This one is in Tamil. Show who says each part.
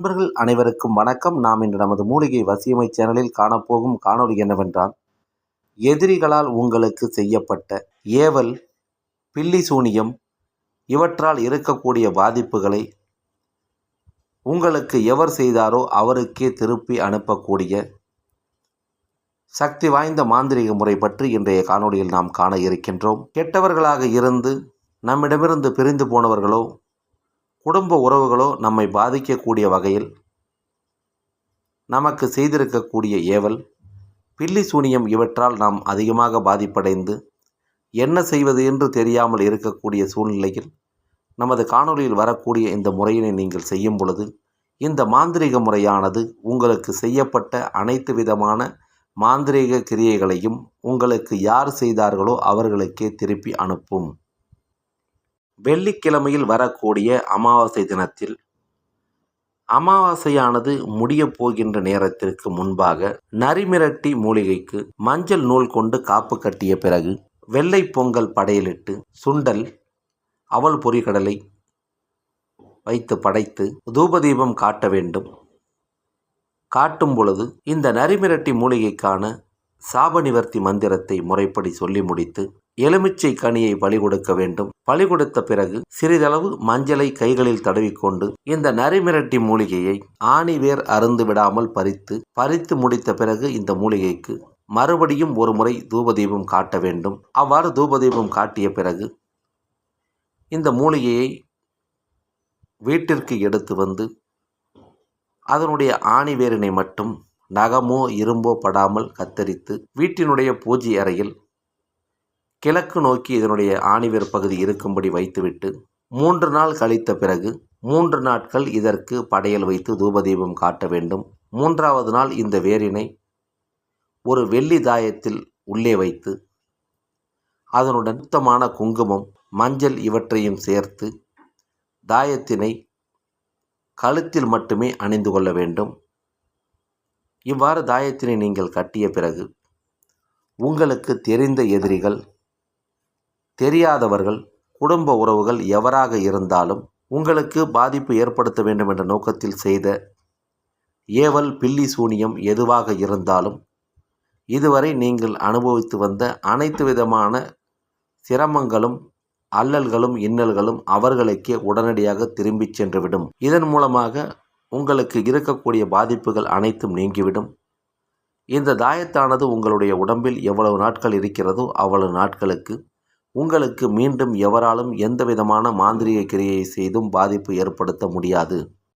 Speaker 1: நண்பர்கள் அனைவருக்கும் வணக்கம். நாம் இன்று நமது மூலிகை வசியமை சேனலில் காணப்போகும் காணொளி என்னவென்றால் எதிரிகளால் உங்களுக்கு செய்யப்பட்ட ஏவல் பில்லி சூனியம் இவற்றால் இருக்கக்கூடிய பாதிப்புகளை உங்களுக்கு எவர் செய்தாரோ அவருக்கே திருப்பி அனுப்பக்கூடிய சக்தி வாய்ந்த மாந்திரீக முறை பற்றி இன்றைய காணொளியில் நாம் காண இருக்கின்றோம். கெட்டவர்களாக இருந்து நம்மிடமிருந்து பிரிந்து போனவர்களோ குடும்ப உறவுகளோ நம்மை பாதிக்கக்கூடிய வகையில் நமக்கு செய்திருக்கக்கூடிய ஏவல் பில்லி சூனியம் இவற்றால் நாம் அதிகமாக பாதிப்படைந்து என்ன செய்வது என்று தெரியாமல் இருக்கக்கூடிய சூழ்நிலையில் நமது காணொளியில் வரக்கூடிய இந்த முறையினை நீங்கள் செய்யும் பொழுது இந்த மாந்திரீக முறையானது உங்களுக்கு செய்யப்பட்ட அனைத்து விதமான மாந்திரீக கிரியைகளையும் உங்களுக்கு யார் செய்தார்களோ அவர்களுக்கே திருப்பி அனுப்பும். வெள்ளிக்கிழமையில் வரக்கூடிய அமாவாசை தினத்தில் அமாவாசையானது முடியப் போகின்ற நேரத்திற்கு முன்பாக நரிமிரட்டி மூலிகைக்கு மஞ்சள் நூல் கொண்டு காப்பு கட்டிய பிறகு வெள்ளை பொங்கல் படையலிட்டு சுண்டல் அவல் பொரிகடலை வைத்து படைத்து தூபதீபம் காட்ட வேண்டும். காட்டும் பொழுது இந்த நரிமிரட்டி மூலிகைக்கான சாப நிவர்த்தி மந்திரத்தை முறைப்படி சொல்லி முடித்து எலுமிச்சை கனியை பலி கொடுக்க வேண்டும். பலி கொடுத்த பிறகு சிறிதளவு மஞ்சளை கைகளில் தடவிக்கொண்டு இந்த நரிமிரட்டி மூலிகையை ஆணிவேர் அருந்து விடாமல் பறித்து பறித்து முடித்த பிறகு இந்த மூலிகைக்கு மறுபடியும் ஒரு முறை தூபதீபம் காட்ட வேண்டும். அவ்வாறு தூபதீபம் காட்டிய பிறகு இந்த மூலிகையை வீட்டிற்கு எடுத்து வந்து அதனுடைய ஆணிவேரினை மட்டும் நகமோ இரும்போ படாமல் கத்தரித்து வீட்டினுடைய பூஜை அறையில் கிழக்கு நோக்கி இதனுடைய ஆணிவேர் பகுதி இருக்கும்படி வைத்துவிட்டு மூன்று நாள் கழித்த பிறகு மூன்று நாட்கள் இதற்கு படையல் வைத்து தூபதீபம் காட்ட வேண்டும். மூன்றாவது நாள் இந்த வேரினை ஒரு வெள்ளி தாயத்தில் உள்ளே வைத்து அதனுடன் சுத்தமான குங்குமம் மஞ்சள் இவற்றையும் சேர்த்து தாயத்தினை கழுத்தில் மட்டுமே அணிந்து கொள்ள வேண்டும். இவ்வாறு தாயத்தினை நீங்கள் கட்டிய பிறகு உங்களுக்கு தெரிந்த எதிரிகள் தெரியாதவர்கள் குடும்ப உறவுகள் எவராக இருந்தாலும் உங்களுக்கு பாதிப்பு ஏற்படுத்த வேண்டும் என்ற நோக்கத்தில் செய்த ஏவல் பில்லி சூனியம் எதுவாக இருந்தாலும் இதுவரை நீங்கள் அனுபவித்து வந்த அனைத்து விதமான சிரமங்களும் அல்லல்களும் இன்னல்களும் அவர்களுக்கே உடனடியாக திரும்பிச் சென்றுவிடும். இதன் மூலமாக உங்களுக்கு இருக்கக்கூடிய பாதிப்புகள் அனைத்தும் நீங்கிவிடும். இந்த தாயத்தானது உங்களுடைய உடம்பில் எவ்வளவு நாட்கள் இருக்கிறதோ அவ்வளவு நாட்களுக்கு உங்களுக்கு மீண்டும் எவராலும் எந்த விதமான மாந்திரிக கிரியை செய்தும் பாதிப்பு ஏற்படுத்த முடியாது.